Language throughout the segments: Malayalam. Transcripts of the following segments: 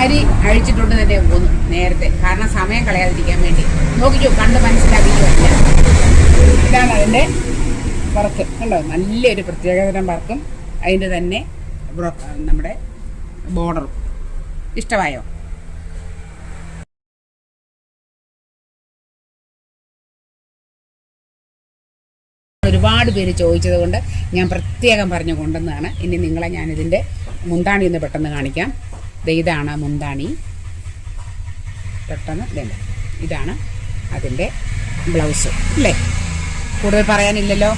സാരി അഴിച്ചിട്ടുണ്ട് തന്നെ പോന്നു നേരത്തെ. കാരണം സമയം കളയാതിരിക്കാൻ വേണ്ടി. നോക്കിക്കോ കണ്ട് മനസ്സിലാക്കിക്കോ ഇതാണ് അതിന്റെ വർക്ക് കണ്ടോ? നല്ലൊരു പ്രത്യേകതരം വർക്കും അതിന്റെ തന്നെ നമ്മുടെ ബോർഡറും ഇഷ്ടമായോ? ഒരുപാട് പേര് ചോദിച്ചത് കൊണ്ട് ഞാൻ പ്രത്യേകം പറഞ്ഞു കൊണ്ടുവന്നതാണ്. ഇനി നിങ്ങളെ ഞാനിതിന്റെ മുന്താണി ഒന്ന് പെട്ടെന്ന് കാണിക്കാം. ഇതാണ് മുന്താണി. പെട്ടെന്ന് ഇതല്ല ഇതാണ് അതിന്റെ ബ്ലൗസ് അല്ലേ? കൂടുതൽ പറയാനില്ലല്ലോ?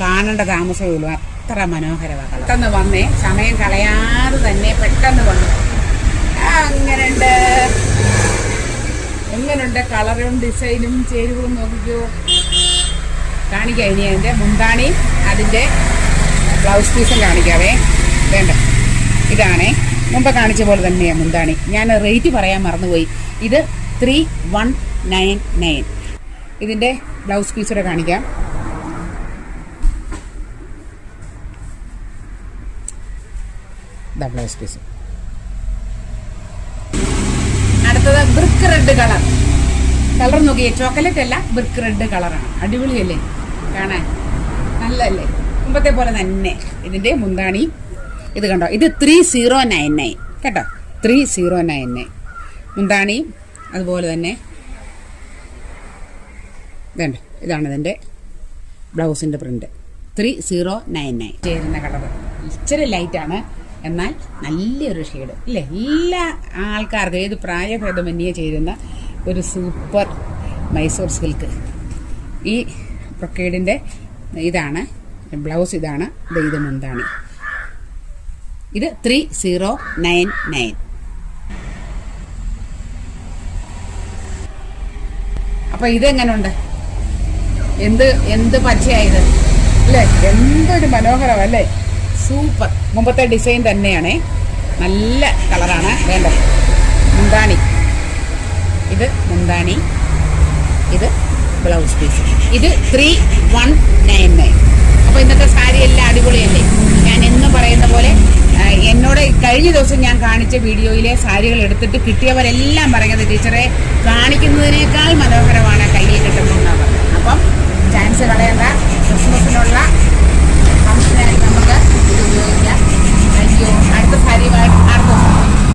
കാണേണ്ട താമസമേ ഉള്ളൂ. അത്ര മനോഹരമാണ് പെട്ടെന്ന് വന്നേ. സമയം കളയാതെ തന്നെ പെട്ടെന്ന് വന്നു. അങ്ങനെയുണ്ട് എങ്ങനെയുണ്ട് കളറും ഡിസൈനും ചേരുവും നോക്കിക്കോ. കാണിക്കാം ഇനി അതിന്റെ മുന്താണി അതിന്റെ ബ്ലൗസ് പീസും കാണിക്കാവേ. വേണ്ട. ഇതാണേ. മുമ്പ് കാണിച്ച പോലെ തന്നെയാണ് മുന്താണി. ഞാൻ റേറ്റ് പറയാൻ മറന്നുപോയി. ഇത് ത്രീ വൺ നയൻ നയൻ ഇതിന്റെ ബ്ലൗസ് പീസൂടെ കാണിക്കാം. ഇതാ ബ്ലൗസ് പീസ് അടുത്തത് ബ്രിക്ക് റെഡ് കളർ. കളർ നോക്കിയേ ചോക്ലേറ്റ് അല്ല ബ്രിക്ക് റെഡ് കളറാണ്. അടിപൊളിയല്ലേ? കാണാൻ. നല്ലല്ലേ മുമ്പത്തെ പോലെ തന്നെ. ഇതിന്റെ മുന്താണി ഇത് കണ്ടോ? ഇത് ത്രീ സീറോ നയൻ നയൻ കേട്ടോ? ത്രീ സീറോ നയൻ നയൻ മുന്താണി അതുപോലെ തന്നെ ഇതുണ്ട്. ഇതാണ് ഇതിന്റെ ബ്ലൗസിന്റെ print three zero nine nine ചേരുന്ന കളർ ഇച്ചിരി ലൈറ്റാണ് എന്നാൽ നല്ലൊരു ഷെയ്ഡ് ഇല്ലേ? എല്ലാ ആൾക്കാർക്കും ഏത് പ്രായഭേദമന്യേ ചേരുന്ന ഒരു സൂപ്പർ മൈസൂർ സിൽക്ക് ഈ പ്രൊക്കേഡിന്റെ ഇതാണ് ബ്ലൗസ് ഇതാണ് ഇത് മുന്താണി. ഇത് ത്രീ സീറോ നയൻ നയൻ അപ്പൊ ഇതെങ്ങനുണ്ട്? എന്ത് എന്ത് പച്ചയായത് അല്ലേ? എന്തൊരു മനോഹരം അല്ലേ? സൂപ്പർ മുമ്പത്തെ ഡിസൈൻ തന്നെയാണേ. നല്ല കളറാണ്. വേണ്ട. മുന്താണി. ഇത് മുന്താണി. ഇത് ബ്ലൗസ് പീസ് ഇത് ത്രീ വൺ നയൻ നയൻ കഴിഞ്ഞ ദിവസം ഞാൻ കാണിച്ച വീഡിയോയിലെ സാരികൾ എടുത്തിട്ട് കിട്ടിയവരെല്ലാം പറയുന്നത് ടീച്ചറെ കാണിക്കുന്നതിനേക്കാൾ മനോഹരമാണ്